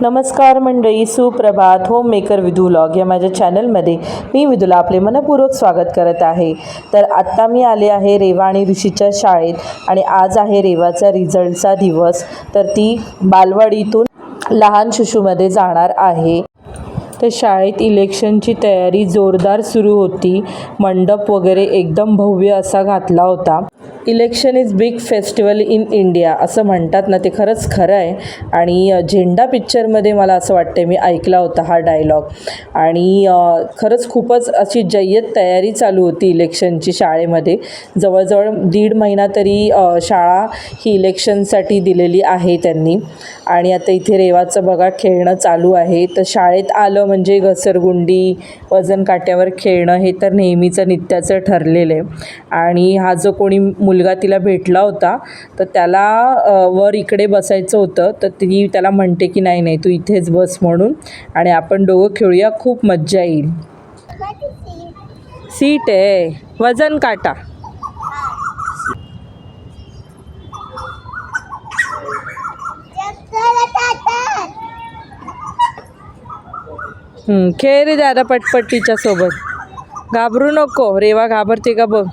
नमस्कार मंडळी सुप्रभात. होम मेकर विधू व्लॉग या माझ्या चॅनलमध्ये मी विधूला आपले मनपूर्वक स्वागत करत आहे. तर आत्ता मी आले आहे रेवा आणि ऋषीच्या शाळेत आणि आज आहे रेवाचा रिझल्टचा दिवस. तर ती बालवाडीतून लहान शिशूमध्ये जाणार आहे. तर शाळेत इलेक्शनची तयारी जोरदार सुरू होती. मंडप वगैरे एकदम भव्य असा घातला होता. Election is big festival in India असं म्हणतात ना ते खरंच खरं आहे. आणि झेंडा पिक्चरमध्ये मला असं वाटतं मी ऐकला होता हा डायलॉग. आणि खरंच खूपच अशी जय्यत तयारी चालू होती इलेक्शनची शाळेमध्ये. जवळजवळ दीड महिना तरी शाळा ही इलेक्शनसाठी दिलेली आहे त्यांनी. आणि आता इथे रेवाचं बघा खेळणं चालू आहे. तर शाळेत आलं म्हणजे घसरगुंडी वजन काट्यावर खेळणं हे तर नेहमीचं नित्याचं ठरलेलं आहे. आणि हा जो कोणी मुलगा तिला भेटला होता तर त्याला वर इकडे बसायचं होतं तर ती त्याला म्हणते की नाही नाही तू इथेच बस म्हणून आणि आपण दोघं खेळूया खूप मज्जा येईल. सीट आहे. वजन काटा हं, खेळ रे दादा पटपट तिच्या सोबत. घाबरू नको. रेवा घाबरते का बघ.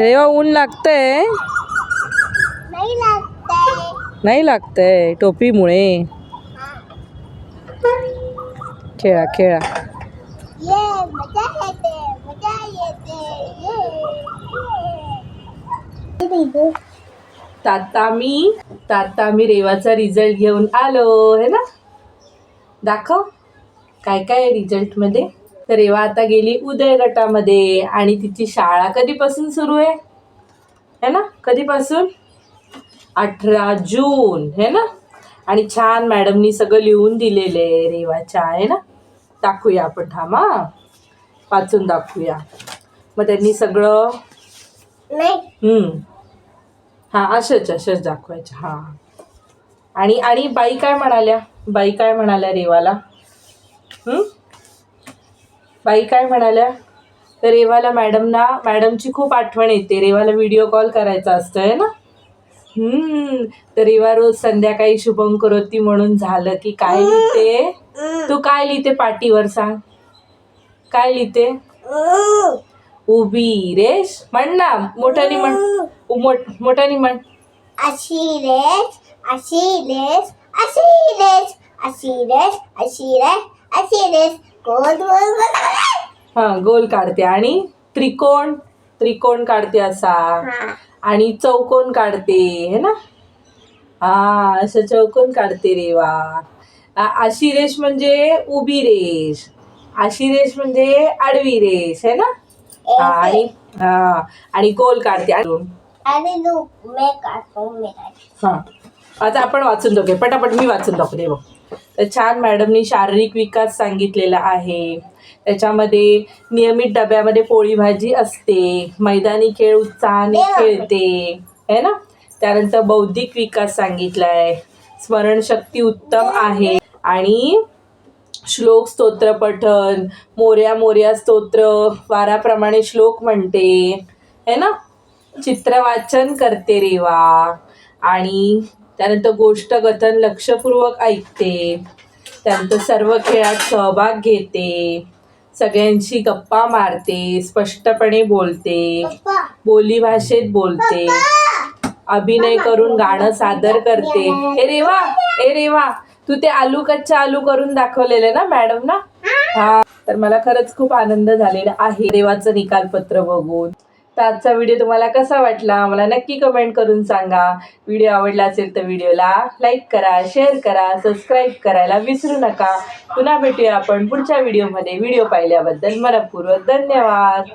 रेवा ऊन लागतंय? नाही लागतंय. नाही लागतंय टोपीमुळे. खेळा खेळा. ये. ताता मी ताता मी रेवाचा रिझल्ट घेऊन आलो है ना? दाखव काय काय आहे रिझल्टमध्ये तर रेवा आता गेली उदय गटामध्ये आणि तिची शाळा कधीपासून सुरू आहे? है ना? कधीपासून? अठरा जून है ना? आणि छान मॅडमनी सगळं लिहून दिलेलं आहे रेवाच्या आहे ना? दाखवूया आपण थांबा वाचून दाखवूया. मग त्यांनी सगळं. हा असेच असेच दाखवायचे हा. आणि आणि बाई काय म्हणाल्या? बाई काय म्हणाल्या रेवाला? बाई काय म्हणाल्या? तर रेवाला मॅडमना मॅडमची खूप आठवण येते. रेवाला व्हिडिओ कॉल करायचा असतो आहे ना? तर रेवा रोज संध्याकाळी शुभम करोती म्हणून झालं की काय लिहिते? तू काय लिहिते पाटीवर सांग? काय लिहिते? उभी रेश म्हण ना मोठ्याने म्हण. मोठ्याने म्हण. अशी रेस अशी रेस अशी रेस अशी रेस अशी रेस अशी रेस गोल गोल गोल हा गोल काढते. आणि त्रिकोण त्रिकोण काढते असा. हा. आणि चौकोन काढते है ना? हा असं चौकोन काढते रेवा आ- अशी रेष म्हणजे उभी रेष. अशी रेष म्हणजे आडवी रेष है ना? हा, आणि हा आणि गोल काढते आणि हां. आता आपण वाचून दाखवूया पटापट मी वाचून दाखवते बघ. तर छान मॅडमनी शारीरिक विकास सांगितलेला आहे. त्याच्यामध्ये नियमित डब्यामध्ये पोळी भाजी असते. मैदानी खेळ उत्साहाने खेळते. है ना? त्यानंतर बौद्धिक विकास सांगितला आहे स्मरणशक्ती उत्तम आहे. आणि श्लोक स्तोत्र पठन मोर्या मोर्या स्तोत्र वाराप्रमाणे श्लोक म्हणते. है ना? चित्रवाचन करते रेवा. आणि त्यानंतर गोष्ट कथन लक्षपूर्वक ऐकते. त्यानंतर सर्व खेळात सहभाग घेते. सगळ्यांशी गप्पा मारते स्पष्टपणे बोलते बोली भाषेत बोलते. अभिनय करून गाणं सादर करते. ए रेवा ए रेवा. तू ते आलू कच्चा आलू करून दाखवलेले ना मॅडम ना? हा तर मला खरंच खूप आनंद झालेला आहे. रेवाचं निकालपत्र बघून. तर आजचा व्हिडिओ तुम्हाला कसा वाटला? मला नक्की कमेंट करून सांगा. व्हिडिओ आवडला असेल तर व्हिडिओला लाईक करा शेअर करा सबस्क्राईब करायला विसरू नका. पुन्हा भेटूया आपण पुढच्या व्हिडिओमध्ये. व्हिडिओ पाहिल्याबद्दल मनपूर्वक धन्यवाद.